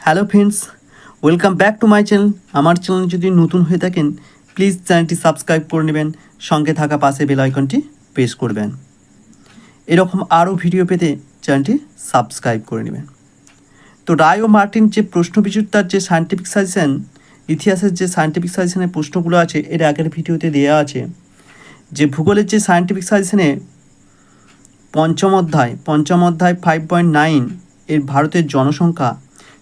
Hello friends, welcome back to my channel. আমার channel যদি নতুন হয়ে থাকেন, প্লিজ চ্যানেলটি সাবস্ক্রাইব করে নেবেন, সঙ্গে থাকা পাশে বেল আইকনটি প্রেস করবেন। এরকম আরও ভিডিও পেতে চ্যানেলটি সাবস্ক্রাইব করে নেবেন। তো রায় ও মার্টিন যে প্রশ্ন বিচিত্রার যে সায়েন্টিফিক সাজেশন ইতিহাসের যে সায়েন্টিফিক সাজেশনের প্রশ্নগুলো আছে, এর আগের ভিডিওতে দেওয়া আছে। যে ভূগোলের যে সায়েন্টিফিক সাজেশনে পঞ্চম অধ্যায় পঞ্চম অধ্যায় ফাইভ পয়েন্ট নাইন এর ভারতের জনসংখ্যা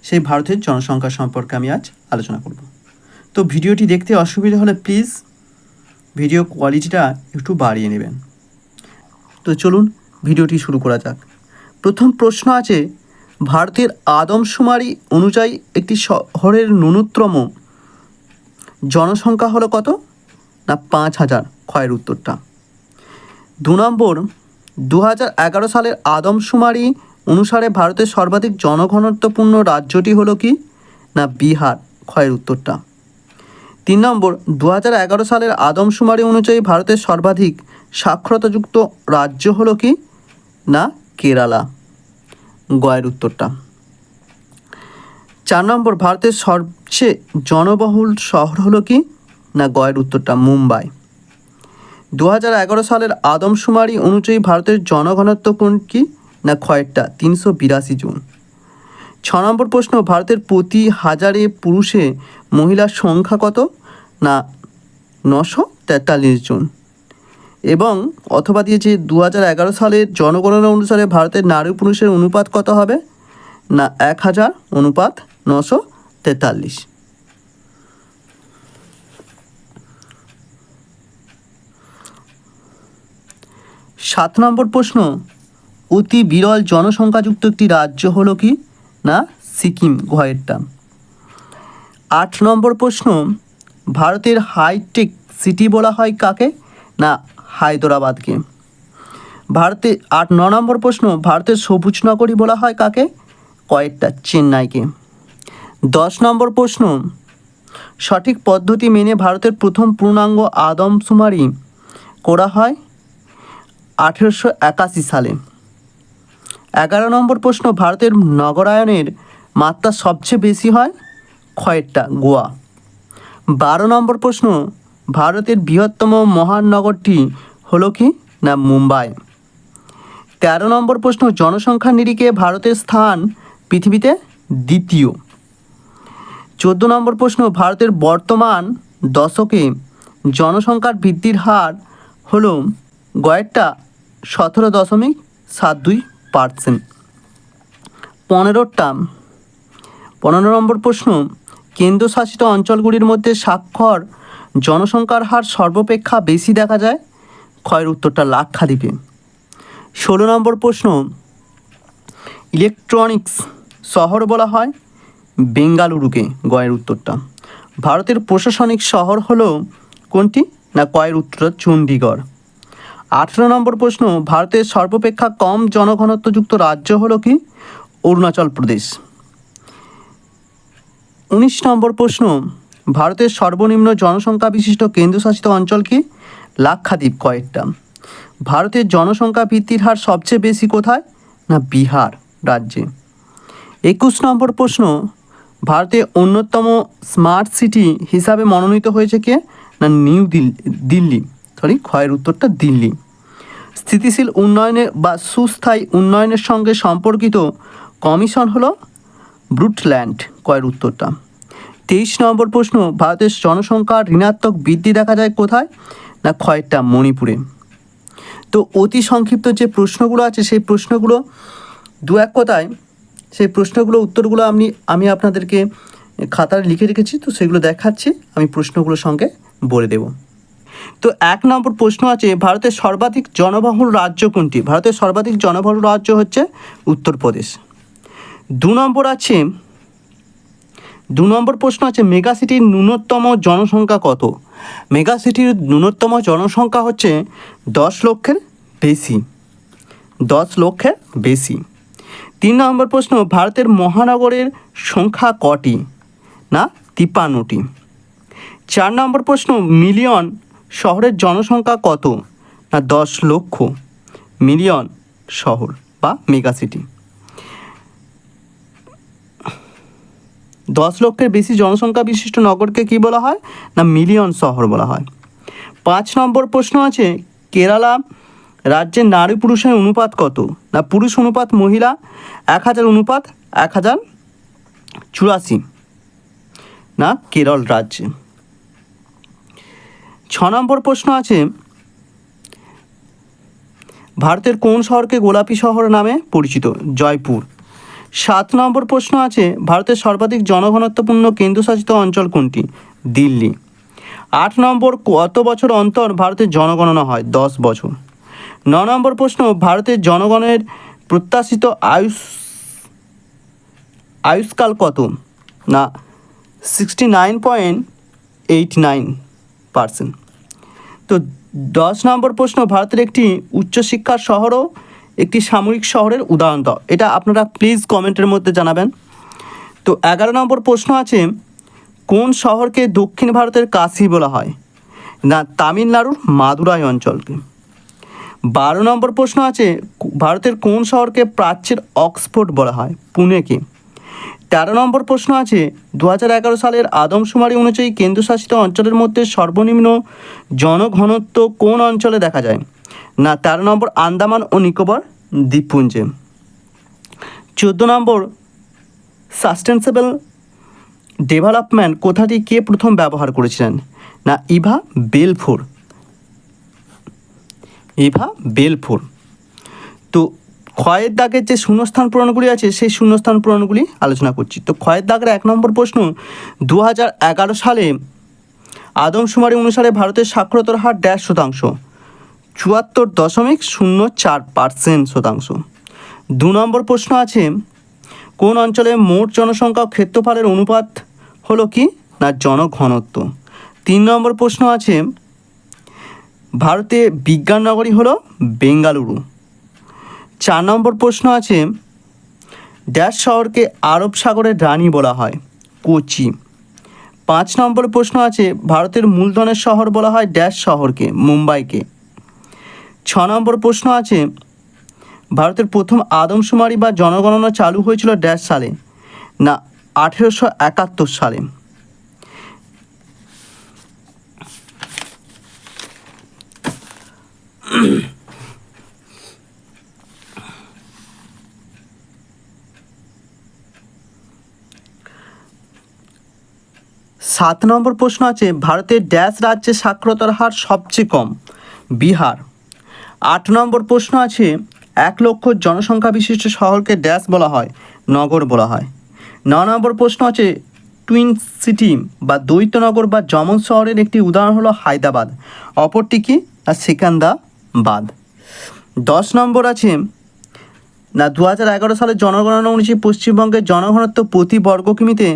সেই ভারতের জনসংখ্যা সম্পর্কে আমি আজ আলোচনা করব। তো ভিডিওটি দেখতে অসুবিধা হলে প্লিজ ভিডিও কোয়ালিটিটা একটু বাড়িয়ে নেবেন। তো চলুন ভিডিওটি শুরু করা যাক। প্রথম প্রশ্ন আছে, ভারতের আদমশুমারি অনুযায়ী একটি শহরের ন্যূনতম জনসংখ্যা হলো কত? না, পাঁচ হাজার ক্ষয়ের উত্তরটা। দু নম্বর দু হাজার এগারো সালের আদমশুমারি অনুসারে ভারতের সর্বাধিক জনঘনত্বপূর্ণ রাজ্যটি হলো কি? না, বিহার। ক্ষয়ের উত্তরটা। তিন নম্বর দু হাজার এগারো সালের আদমশুমারি অনুযায়ী ভারতের সর্বাধিক সাক্ষরতাযুক্ত রাজ্য হলো কি? না, কেরালা। গয়ের উত্তরটা। চার নম্বর, ভারতের সবচেয়ে জনবহুল শহর হলো কি? না, গয়ের উত্তরটা, মুম্বাই। দু হাজার এগারো সালের আদমশুমারি অনুযায়ী ভারতের জনঘনত্ব কোন কি? না ক্ষয়েরটা তিনশো বিরাশি জন। ছ নম্বর প্রশ্ন, ভারতের প্রতি হাজারে পুরুষে মহিলার সংখ্যা কত? না, নশো তেতাল্লিশ জন। এবং অথবা দিয়েছে দু হাজার এগারো সালের জনগণনা অনুসারে ভারতের নারী পুরুষের অনুপাত কত হবে? না, এক হাজার, অনুপাত নশো তেতাল্লিশ। সাত নম্বর প্রশ্ন অতি বিরল জনসংখ্যাযুক্ত একটি রাজ্য হলো কি? না, সিকিম ঘয়েরটা আট নম্বর প্রশ্ন, ভারতের হাইটেক সিটি বলা হয় কাকে? না, হায়দরাবাদকে। ভারতে, আট, ন নম্বর প্রশ্ন, ভারতের সবুজ নগরী বলা হয় কাকে? কয়েকটা, চেন্নাইকে। দশ নম্বর প্রশ্ন, সঠিক পদ্ধতি মেনে ভারতের প্রথম পূর্ণাঙ্গ আদমশুমারি করা হয় আঠেরোশো একাশি সালে। এগারো নম্বর প্রশ্ন, ভারতের নগরায়নের মাত্রা সবচেয়ে বেশি হয় খয়েরটা, গোয়া। বারো নম্বর প্রশ্ন, ভারতের বৃহত্তম মহানগরটি হলো কি না মুম্বাই? তেরো নম্বর প্রশ্ন, জনসংখ্যা নিরিখে ভারতের স্থান পৃথিবীতে দ্বিতীয়। চোদ্দ নম্বর প্রশ্ন, ভারতের বর্তমান দশকে জনসংখ্যার বৃদ্ধির হার হল গয়েরটা সতেরো দশমিক সাত দুই পার্সেন্ট পনেরোটা। পনেরো নম্বর প্রশ্ন, কেন্দ্রশাসিত অঞ্চলগুলির মধ্যে স্বাক্ষর জনসংখ্যার হার সর্বাপেক্ষা বেশি দেখা যায়? ক্ষয়ের উত্তরটা লাক্ষাদ্বীপে। ষোলো নম্বর প্রশ্ন, ইলেকট্রনিক্স শহর বলা হয়? বেঙ্গালুরুকে, গয়ের উত্তরটা। ভারতের প্রশাসনিক শহর হলো কোনটি? না, কয়ের উত্তরটা চণ্ডীগড়। আঠেরো নম্বর প্রশ্ন, ভারতের সর্বাপেক্ষা কম জনঘনত্বযুক্ত রাজ্য হলো কি? অরুণাচল প্রদেশ। উনিশ নম্বর প্রশ্ন, ভারতের সর্বনিম্ন জনসংখ্যা বিশিষ্ট কেন্দ্রশাসিত অঞ্চল কি? লাক্ষাদ্বীপ কয়েকটা। ভারতের জনসংখ্যা বৃদ্ধির হার সবচেয়ে বেশি কোথায়? না, বিহার রাজ্যে। একুশ নম্বর প্রশ্ন ভারতের অন্যতম স্মার্ট সিটি হিসাবে মনোনীত হয়েছে কে? না, নিউ দিল্লি দিল্লি। সরি, ক্ষয়ের উত্তরটা দিল্লি। স্থিতিশীল উন্নয়নে বা সুস্থায়ী উন্নয়নের সঙ্গে সম্পর্কিত কমিশন হলো ব্রুটল্যান্ড, কয়ের উত্তরটা। তেইশ নম্বর প্রশ্ন, ভারতের জনসংখ্যার ঋণাত্মক বৃদ্ধি দেখা যায় কোথায়? না ক্ষয়েরটা মণিপুরে। তো অতি সংক্ষিপ্ত যে প্রশ্নগুলো আছে, সেই প্রশ্নগুলো দু এক কথায়, সেই প্রশ্নগুলো উত্তরগুলো আমি আমি আপনাদেরকে খাতায় লিখে রেখেছি, তো সেগুলো দেখাচ্ছি, আমি প্রশ্নগুলোর সঙ্গে বলে দেব। তো এক নম্বর প্রশ্ন আছে, ভারতের সর্বাধিক জনবহুল রাজ্য কোনটি? ভারতের সর্বাধিক জনবহুল রাজ্য হচ্ছে উত্তরপ্রদেশ। দু নম্বর আছে, দু নম্বর প্রশ্ন আছে, মেগা সিটির ন্যূনতম জনসংখ্যা কত? মেগা সিটির ন্যূনতম জনসংখ্যা হচ্ছে দশ লক্ষের বেশি, দশ লক্ষের বেশি। তিন নম্বর প্রশ্ন, ভারতের মহানগরের সংখ্যা কটি? না, তিপ্পান্নটি। চার নম্বর প্রশ্ন, মিলিয়ন শহরের জনসংখ্যা কত? না, দশ লক্ষ। মিলিয়ন শহর বা মেগা সিটি। দশ লক্ষের বেশি জনসংখ্যা বিশিষ্ট নগরকে কি বলা হয়? না, মিলিয়ন শহর বলা হয়। পাঁচ নম্বর প্রশ্ন আছে, কেরালা রাজ্যের নারী পুরুষের অনুপাত কত? না, পুরুষ অনুপাত, মহিলা এক হাজার অনুপাত, এক হাজার চুরাশি। না, কেরল রাজ্যে। ছ নম্বর প্রশ্ন আছে, ভারতের কোন শহরকে গোলাপি শহর নামে পরিচিত? জয়পুর। সাত নম্বর প্রশ্ন আছে, ভারতের সর্বাধিক জনঘনত্বপূর্ণ কেন্দ্রশাসিত অঞ্চল কোনটি? দিল্লি। আট নম্বর, কত বছর অন্তর ভারতের জনগণনা হয়? দশ বছর। ন নম্বর প্রশ্ন, ভারতের জনগণের প্রত্যাশিত আয়ুষ, আয়ুষ্কাল কত? না sixty nine point eight nine percent তো দশ নম্বর প্রশ্ন, ভারতের একটি উচ্চশিক্ষার শহরও একটি সামরিক শহরের উদাহরণ দাও। এটা আপনারা প্লিজ কমেন্টের মধ্যে জানাবেন। তো এগারো নম্বর প্রশ্ন আছে, কোন শহরকে দক্ষিণ ভারতের কাশি বলা হয়? না, তামিলনাড়ুর মাদুরাই অঞ্চলকে। বারো নম্বর প্রশ্ন আছে, ভারতের কোন শহরকে প্রাচ্যের অক্সফোর্ড বলা হয়? পুনেকে। তেরো নম্বর প্রশ্ন আছে দু হাজার এগারো সালের আদমশুমারি অনুযায়ী কেন্দ্রশাসিত অঞ্চলের মধ্যে সর্বনিম্ন জনঘনত্ব কোন অঞ্চলে দেখা যায়? না, তেরো নম্বর আন্দামান ও নিকোবর দ্বীপপুঞ্জে। চোদ্দ নম্বর, সাস্টেন্সেবল ডেভেলপমেন্ট কথাটি কে প্রথম ব্যবহার করেছিলেন? না, ইভা বেলফোর। ইভা বেলফোর। তো ক্ষয়ের দাগের যে শূন্যস্থান পূরণগুলি আছে, সেই শূন্যস্থান পূরণগুলি আলোচনা করছি। তো ক্ষয়ের দাগের এক নম্বর প্রশ্ন দু হাজার এগারো সালে আদমশুমারি অনুসারে ভারতের সাক্ষরতার হার ড্যাশ শতাংশ, চুয়াত্তর দশমিক শূন্য চার পার্সেন্ট শতাংশ। দু নম্বর প্রশ্ন আছে, কোন অঞ্চলে মোট জনসংখ্যা ক্ষেত্রফলের অনুপাত হলো কি না জনঘনত্ব? তিন নম্বর প্রশ্ন আছে, ভারতে বিজ্ঞান নগরী হলো বেঙ্গালুরু। চার নম্বর প্রশ্ন আছে, ড্যাশ শহরকে আরব সাগরের রানী বলা হয়, কোচি। পাঁচ নম্বর প্রশ্ন আছে, ভারতের মূলধনের শহর বলা হয় ড্যাশ শহরকে, মুম্বাইকে। ছ নম্বর প্রশ্ন আছে, ভারতের প্রথম আদমশুমারি বা জনগণনা চালু হয়েছিল ড্যাশ সালে, না আঠেরোশো একাত্তর সালে? সাত নম্বর প্রশ্ন আছে, ভারতের ড্যাশ রাজ্যে সাক্ষরতার হার সবচেয়ে কম, বিহার। আট নম্বর প্রশ্ন আছে, এক লক্ষ জনসংখ্যা বিশিষ্ট শহরকে ড্যাশ বলা হয়, নগর বলা হয়। ন নম্বর প্রশ্ন আছে, টুইন সিটি বা দ্বৈতনগর বা যমন শহরের একটি উদাহরণ হলো হায়দ্রাবাদ, অপরটি কি? না, সেকান্দাবাদ। দশ নম্বর আছে, না দু হাজার এগারো সালের জনগণনা অনুযায়ী পশ্চিমবঙ্গের জনঘনত্ব প্রতি বর্গ কিমিতে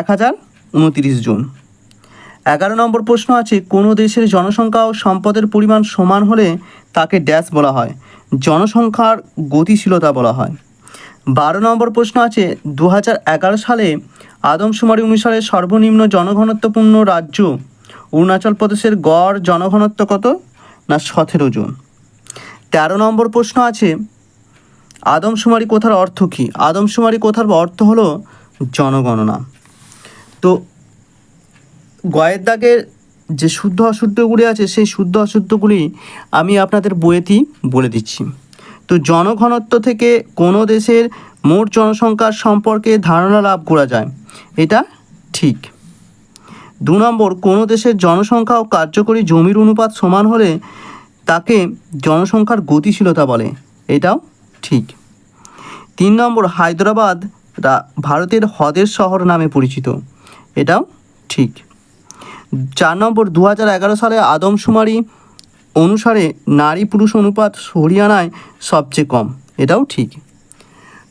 এক হাজার উনতিরিশ জন। এগারো নম্বর প্রশ্ন আছে, কোনো দেশের জনসংখ্যা ও সম্পদের পরিমাণ সমান হলে তাকে ড্যাশ বলা হয়, জনসংখ্যার গতিশীলতা বলা হয়। বারো নম্বর প্রশ্ন আছে দু হাজার এগারো সালে আদমশুমারি অনুসারে সর্বনিম্ন জনঘনত্বপূর্ণ রাজ্য অরুণাচল প্রদেশের গড় জনঘনত্ব কত না সতেরো জন? তেরো নম্বর প্রশ্ন আছে, আদমশুমারি কোথার অর্থ কী? আদমশুমারি কোথার অর্থ হলো জনগণনা। তো গয়ের দাগের যে শুদ্ধ অশুদ্ধগুলি আছে, সেই শুদ্ধ অশুদ্ধগুলি আমি আপনাদের বইয়েতেই বলে দিচ্ছি। তো জনঘনত্ব থেকে কোনো দেশের মোট জনসংখ্যার সম্পর্কে ধারণা লাভ করা যায়, এটা ঠিক। দু নম্বর, কোনো দেশের জনসংখ্যা ও কার্যকরী জমির অনুপাত সমান হলে তাকে জনসংখ্যার গতিশীলতা বলে, এটাও ঠিক। তিন নম্বর, হায়দ্রাবাদ ভারতের হ্রদের শহর নামে পরিচিত। এটাও ঠিক। চার নম্বর দু হাজার এগারো সালে আদমশুমারি অনুসারে নারী পুরুষ অনুপাত হরিয়ানায় সবচেয়ে কম। এটাও ঠিক।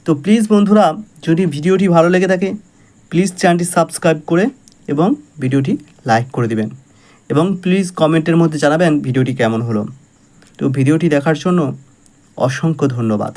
তো প্লিজ বন্ধুরা, যদি ভিডিওটি ভালো লেগে থাকে প্লিজ চ্যানেলটি সাবস্ক্রাইব করে এবং ভিডিওটি লাইক করে দিবেন। এবং প্লিজ কমেন্টের মধ্যে জানাবেন ভিডিওটি কেমন হলো। তো ভিডিওটি দেখার জন্য অসংখ্য ধন্যবাদ।